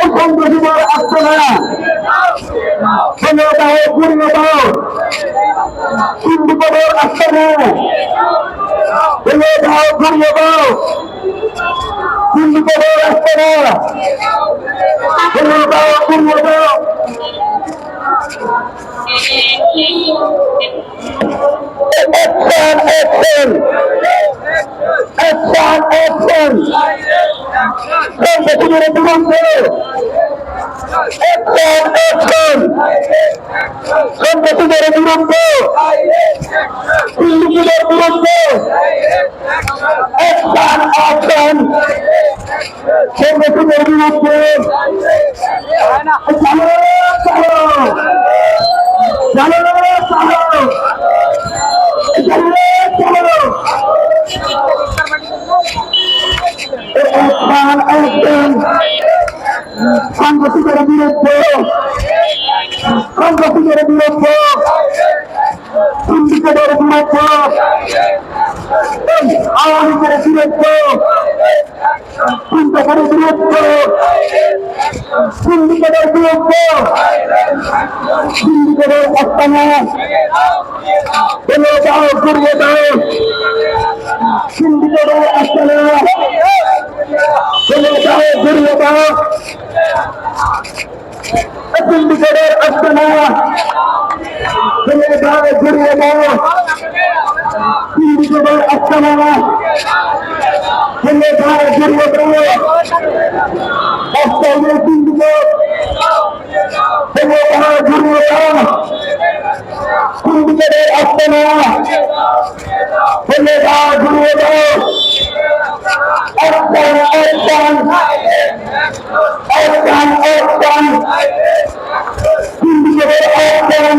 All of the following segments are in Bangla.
এই সন্ত্রাসীদের আসছে না ভেঙে দাও ঘুরিয়ে দাও চিন্তিতদের আসছে না ভেঙে দাও ঘুরিয়ে দাও চিন্তিতদের আসছে না ভেঙে দাও ঘুরিয়ে দাও Action, action! Action, action! সন্ত্রাসীদের বিরুদ্ধে Action, action! সন্ত্রাসীদের বিরুদ্ধে সিন্ডিকেটের বিরুদ্ধে Action, action! সন্ত্রাসীদের বিরুদ্ধে একবার একজন সন্ত্রাসীদের বিরুদ্ধে সন্ত্রাসীদের বিরুদ্ধে সিন্ডিকেটের বিরুদ্ধে আওয়ামী লীগের বিরুদ্ধে সিন্ডিকেটের বিরুদ্ধে সিন্ডিকেটের বিরুদ্ধে সিন্ডিকেটের আস্তানা ফেলে দাও ঘুরিয়ে দাও। ফেলে দাও ঘুরিয়ে দাও। সিন্ডিকেটের আস্তানা ফেলে দাও ঘুরিয়ে দাও। ফেলে দাও ঘুরিয়ে দাও। অস্ট্রেলিয়া সিন্ডিকেট ফেলে দাও ঘুরিয়ে দাও সিন্ডিকেটের আস্তানা ফেলে দাও ঘুরিয়ে দাও সিন্ডিকেটের একজন একজন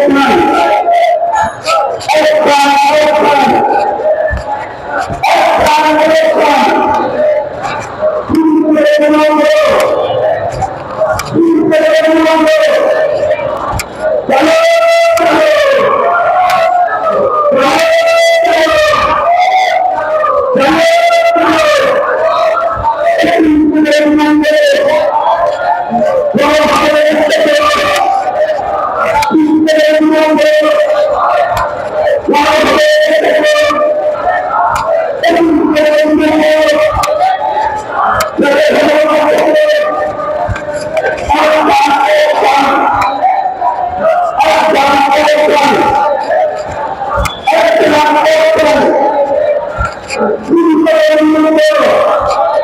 চলে